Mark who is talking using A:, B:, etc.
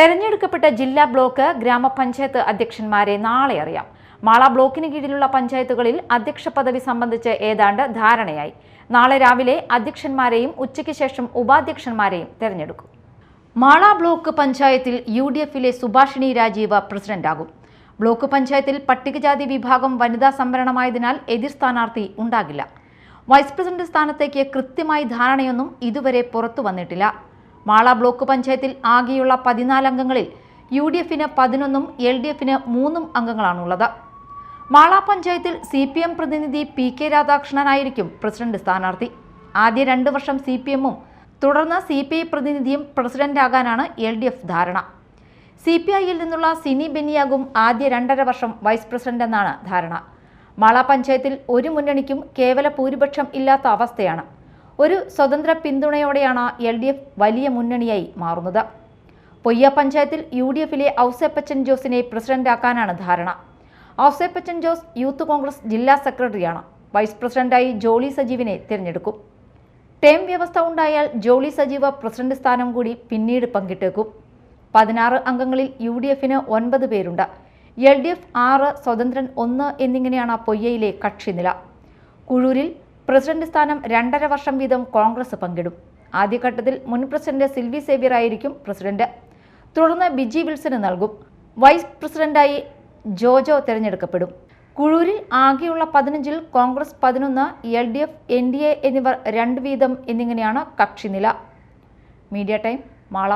A: തെരഞ്ഞെടുക്കപ്പെട്ട ജില്ലാ ബ്ലോക്ക് ഗ്രാമപഞ്ചായത്ത് അധ്യക്ഷന്മാരെ നാളെ അറിയാം. മാള ബ്ലോക്കിന് കീഴിലുള്ള പഞ്ചായത്തുകളിൽ അധ്യക്ഷ പദവി സംബന്ധിച്ച് ഏതാണ്ട് ധാരണയായി. നാളെ രാവിലെ അധ്യക്ഷന്മാരെയും ഉച്ചയ്ക്ക് ശേഷം ഉപാധ്യക്ഷന്മാരെയും തെരഞ്ഞെടുക്കും. മാള ബ്ലോക്ക് പഞ്ചായത്തിൽ യു ഡി എഫിലെ സുഭാഷിണി രാജീവ് പ്രസിഡന്റാകും. ബ്ലോക്ക് പഞ്ചായത്തിൽ പട്ടികജാതി വിഭാഗം വനിതാ സംവരണമായതിനാൽ എതിർ സ്ഥാനാർത്ഥി ഉണ്ടാകില്ല. വൈസ് പ്രസിഡന്റ് സ്ഥാനത്തേക്ക് കൃത്യമായി ധാരണയൊന്നും ഇതുവരെ പുറത്തു വന്നിട്ടില്ല. മാള ബ്ലോക്ക് പഞ്ചായത്തിൽ ആകെയുള്ള പതിനാല് അംഗങ്ങളിൽ യു ഡി എഫിന് പതിനൊന്നും എൽ ഡി എഫിന് മൂന്നും അംഗങ്ങളാണുള്ളത്. മാള പഞ്ചായത്തിൽ സി പി എം പ്രതിനിധി പി കെ രാധാകൃഷ്ണനായിരിക്കും പ്രസിഡന്റ് സ്ഥാനാർത്ഥി. ആദ്യ രണ്ട് വർഷം സി പി എമ്മും തുടർന്ന് സി പി ഐ പ്രതിനിധിയും പ്രസിഡന്റാകാനാണ് എൽ ഡി എഫ് ധാരണ. സി പി ഐയിൽ നിന്നുള്ള സിനി ബെന്നിയാകും ആദ്യ രണ്ടര വർഷം വൈസ് പ്രസിഡന്റ് എന്നാണ് ധാരണ. മാള പഞ്ചായത്തിൽ ഒരു മുന്നണിക്കും കേവല ഭൂരിപക്ഷം ഇല്ലാത്ത അവസ്ഥയാണ്. ഒരു സ്വതന്ത്ര പിന്തുണയോടെയാണ് എൽ ഡി എഫ് വലിയ മുന്നണിയായി മാറുന്നത്. പൊയ്യ പഞ്ചായത്തിൽ യു ഡി എഫിലെ ഔസേപ്പച്ചൻ ജോസിനെ പ്രസിഡന്റാക്കാനാണ് ധാരണ. ഔസേപ്പച്ചൻ ജോസ് യൂത്ത് കോൺഗ്രസ് ജില്ലാ സെക്രട്ടറിയാണ്. വൈസ് പ്രസിഡന്റായി ജോളി സജീവിനെ തിരഞ്ഞെടുക്കും. ടേം വ്യവസ്ഥ ഉണ്ടായാൽ ജോളി സജീവ പ്രസിഡന്റ് സ്ഥാനം കൂടി പിന്നീട് പങ്കിട്ടേക്കും. പതിനാറ് അംഗങ്ങളിൽ യു ഡി എഫിന് ഒൻപത് പേരുണ്ട്. എൽ ഡി എഫ് ആറ് സ്വതന്ത്രൻ ഒന്ന് എന്നിങ്ങനെയാണ് പൊയ്യയിലെ കക്ഷിനില. കുഴൂരിൽ പ്രസിഡന്റ് സ്ഥാനം രണ്ടര വർഷം വീതം കോൺഗ്രസ് പങ്കിടും. ആദ്യഘട്ടത്തിൽ മുൻ പ്രസിഡന്റ് സിൽവി സേവ്യർ ആയിരിക്കും പ്രസിഡന്റ്. തുടർന്ന് ബിജി വിൽസന് നൽകും. വൈസ് പ്രസിഡന്റായി ജോജോ തിരഞ്ഞെടുക്കപ്പെടും. കുഴൂരിൽ ആകെയുള്ള പതിനഞ്ചിൽ കോൺഗ്രസ് പതിനൊന്ന് L D F N D A എന്നിവർ രണ്ട് വീതം എന്നിങ്ങനെയാണ് കക്ഷിനില. Media time Mala.